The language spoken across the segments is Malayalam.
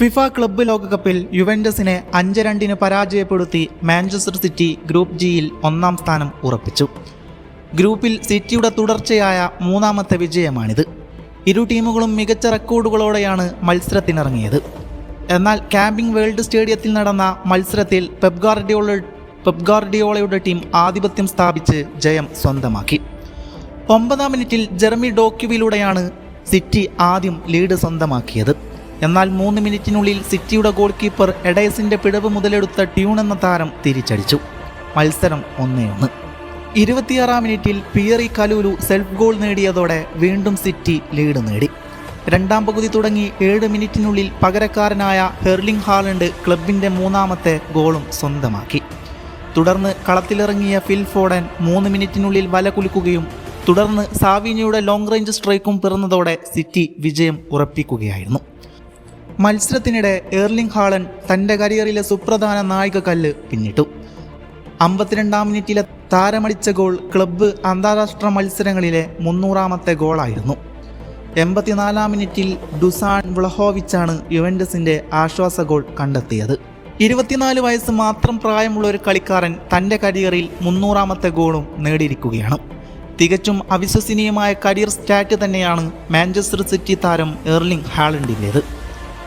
ഫിഫ ക്ലബ്ബ് ലോകകപ്പിൽ യുവൻഡസിനെ അഞ്ച് രണ്ടിന് പരാജയപ്പെടുത്തി മാഞ്ചസ്റ്റർ സിറ്റി ഗ്രൂപ്പ് ജിയിൽ ഒന്നാം സ്ഥാനം ഉറപ്പിച്ചു. ഗ്രൂപ്പിൽ സിറ്റിയുടെ തുടർച്ചയായ മൂന്നാമത്തെ വിജയമാണിത്. ഇരു ടീമുകളും മികച്ച റെക്കോർഡുകളോടെയാണ് മത്സരത്തിനിറങ്ങിയത്. എന്നാൽ ക്യാമ്പിംഗ് വേൾഡ് സ്റ്റേഡിയത്തിൽ നടന്ന മത്സരത്തിൽ പെബ്ഗാർഡിയോള പെബ്ഗാർഡിയോളയുടെ ടീം ആധിപത്യം സ്ഥാപിച്ച് ജയം സ്വന്തമാക്കി. ഒമ്പതാം മിനിറ്റിൽ ജെർമി ഡോക്യുവിലൂടെയാണ് സിറ്റി ആദ്യം ലീഡ് സ്വന്തമാക്കിയത്. എന്നാൽ മൂന്ന് മിനിറ്റിനുള്ളിൽ സിറ്റിയുടെ ഗോൾ കീപ്പർ എഡേസിന്റെ പിഴവ് മുതലെടുത്ത ട്യൂൺ എന്ന താരം തിരിച്ചടിച്ചു. മത്സരം ഒന്നേ ഒന്ന്. ഇരുപത്തിയാറാം മിനിറ്റിൽ പിയറി കലൂലു സെൽഫ് ഗോൾ നേടിയതോടെ വീണ്ടും സിറ്റി ലീഡ് നേടി. രണ്ടാം പകുതി തുടങ്ങി ഏഴ് മിനിറ്റിനുള്ളിൽ പകരക്കാരനായ ഹെർലിംഗ് ഹാലണ്ട് ക്ലബിന്റെ മൂന്നാമത്തെ ഗോളും സ്വന്തമാക്കി. തുടർന്ന് കളത്തിലിറങ്ങിയ ഫിൽ ഫോഡൻ മൂന്ന് മിനിറ്റിനുള്ളിൽ വല കുലുക്കുകയും തുടർന്ന് സാവിനിയുടെ ലോങ് റേഞ്ച് സ്ട്രൈക്കും പിറന്നതോടെ സിറ്റി വിജയം ഉറപ്പിക്കുകയായിരുന്നു. മത്സരത്തിനിടെ എർലിംഗ് ഹാളൻ തന്റെ കരിയറിലെ സുപ്രധാന നായിക കല്ല് പിന്നിട്ടു. അമ്പത്തിരണ്ടാം മിനിറ്റിലെ താരമടിച്ച ഗോൾ ക്ലബ്ബ് അന്താരാഷ്ട്ര മത്സരങ്ങളിലെ മുന്നൂറാമത്തെ ഗോളായിരുന്നു. എൺപത്തിനാലാം മിനിറ്റിൽ ഡുസാൻ വ്ളഹോവിച്ചാണ് യുവൻഡസിന്റെ ആശ്വാസ ഗോൾ കണ്ടെത്തിയത്. ഇരുപത്തിനാല് വയസ്സ് മാത്രം പ്രായമുള്ള ഒരു കളിക്കാരൻ തന്റെ കരിയറിൽ മുന്നൂറാമത്തെ ഗോളും നേടിയിരിക്കുകയാണ്. തികച്ചും അവിശ്വസനീയമായ കരിയർ സ്റ്റാറ്റ് തന്നെയാണ് മാഞ്ചസ്റ്റർ സിറ്റി താരം എർലിംഗ് ഹാളണ്ടിന്റേത്.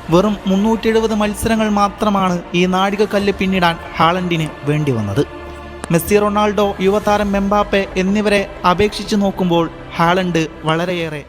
വെറും മുന്നൂറ്റി എഴുപത് മത്സരങ്ങൾ മാത്രമാണ് ഈ നാഴികക്കല്ല് പിന്നിടാൻ ഹാളണ്ടിന് വേണ്ടി വന്നത്. മെസ്സി റൊണാൾഡോ യുവതാരം മെമ്പാപ്പെ എന്നിവരെ അപേക്ഷിച്ച് നോക്കുമ്പോൾ ഹാളണ്ട് വളരെയേറെ